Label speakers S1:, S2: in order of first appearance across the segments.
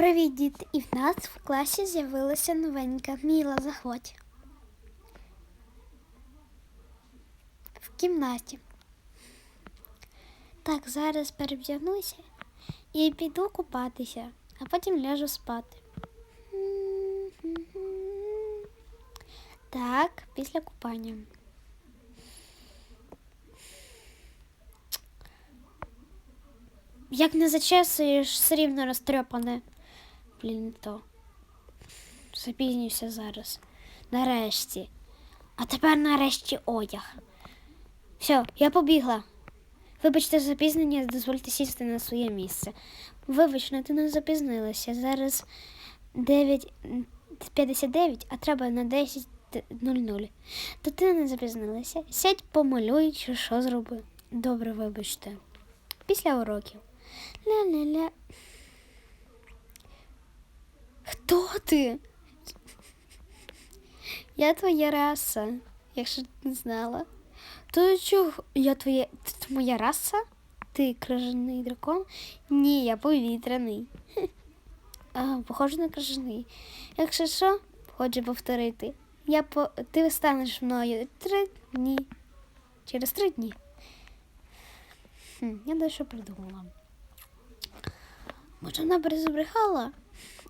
S1: Привіт, діти! І в нас в класі з'явилася новенька Міла, заходь. В кімнаті. Так, зараз перевдягнуся і піду купатися, а потім ляжу спати. Так, після купання. Як не зачесуєш, все рівно розтрьопане. Блін, то. Запізнюся зараз. Нарешті. А тепер нарешті одяг. Все, я побігла. Вибачте запізнення, дозвольте сісти на своє місце. Вибачте, ти не запізнилася. Зараз 9.59, а треба на 10.00. То ти не запізнилася. Сядь, помалюй, чи що зроби. Добре, вибачте. Після уроків. Ля-ля-ля. Хто ти? Я твоя раса, якщо ти не знала. То чого я твоя. Ти моя раса? Ти крижаний дракон? Ні, я повітряний. А, похоже на крижаний. Якщо що, хочу повторити. Я по... Ти станеш мною три дні. Через три дні. Хм, я дещо придумала. Може, вона перезабрехала?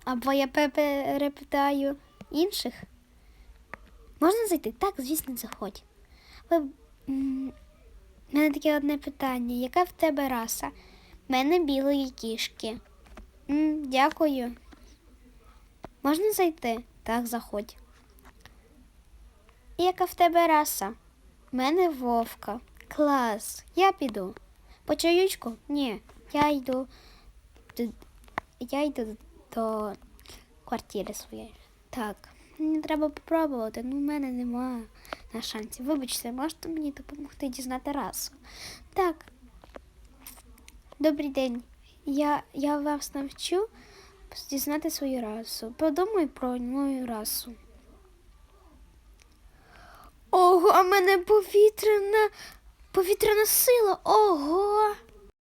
S1: Або я перепитаю інших. Можна зайти? Так, звісно, заходь. Ви... У мене таке одне питання. Яка в тебе раса? В мене білої кішки. М, дякую. Можна зайти? Так, заходь. Яка в тебе раса? В мене вовка. Клас. Я піду. По чаючку? Ні. Я йду. Я йду до квартири своєї. Так. Мені треба попробувати, ну в мене немає на шансів. Вибачте, можете мені допомогти дізнати расу? Так. Добрий день. Я, я вас навчу дізнати свою расу. Подумай про мою расу. Ого, а мене повітряна повітряна сила. Ого.